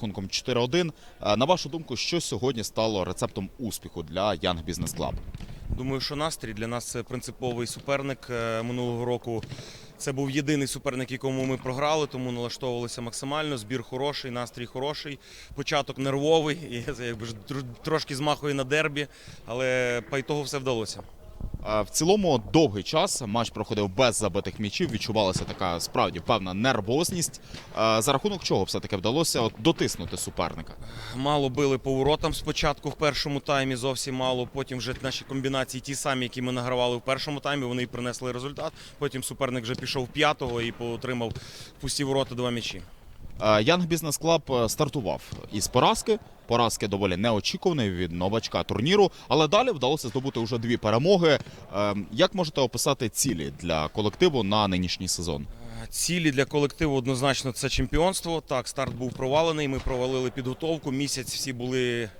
рахунком 4-1. Е, На вашу думку, що сьогодні стало рецептом успіху для Young Business Club? Думаю, що настрій для нас це принциповий суперник Е, минулого року. Це був єдиний суперник, якому ми програли, тому налаштовувалися максимально. Збір хороший, настрій хороший, початок нервовий. І якби трошки змахує на дербі, але по ітогу все вдалося. В цілому довгий час матч проходив без забитих м'ячів. Відчувалася така справді певна нервозність. За рахунок чого все-таки вдалося от дотиснути суперника? Мало били по воротам спочатку в першому таймі, зовсім мало. Потім вже наші комбінації, ті самі, які ми награвали в першому таймі, вони й принесли результат. Потім суперник вже пішов п'ятого і отримав в пусті ворота два м'ячі. Е, Young Business Club е, стартував із поразки. Поразки доволі неочікуваної від новачка турніру, але далі вдалося здобути вже дві перемоги. Е, Як можете описати цілі для колективу на нинішній сезон? Цілі для колективу однозначно це чемпіонство. Так, старт був провалений. Ми провалили підготовку. Місяць всі були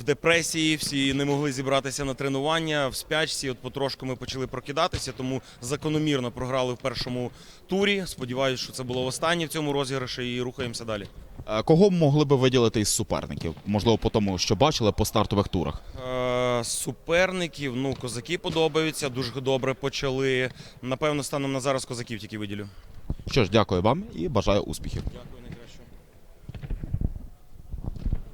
в депресії, всі не могли зібратися на тренування в спячці. От потрошку ми почали прокидатися, тому закономірно програли в першому турі. Сподіваюсь, що це було останнє в цьому розіграші і рухаємося далі. Кого могли би виділити із суперників? Можливо, по тому, що бачили по стартових турах. Е, Суперників, ну козаки подобаються, дуже добре почали. Напевно, станом на зараз козаків тільки виділю. Що ж, дякую вам і бажаю успіхів. Дякую.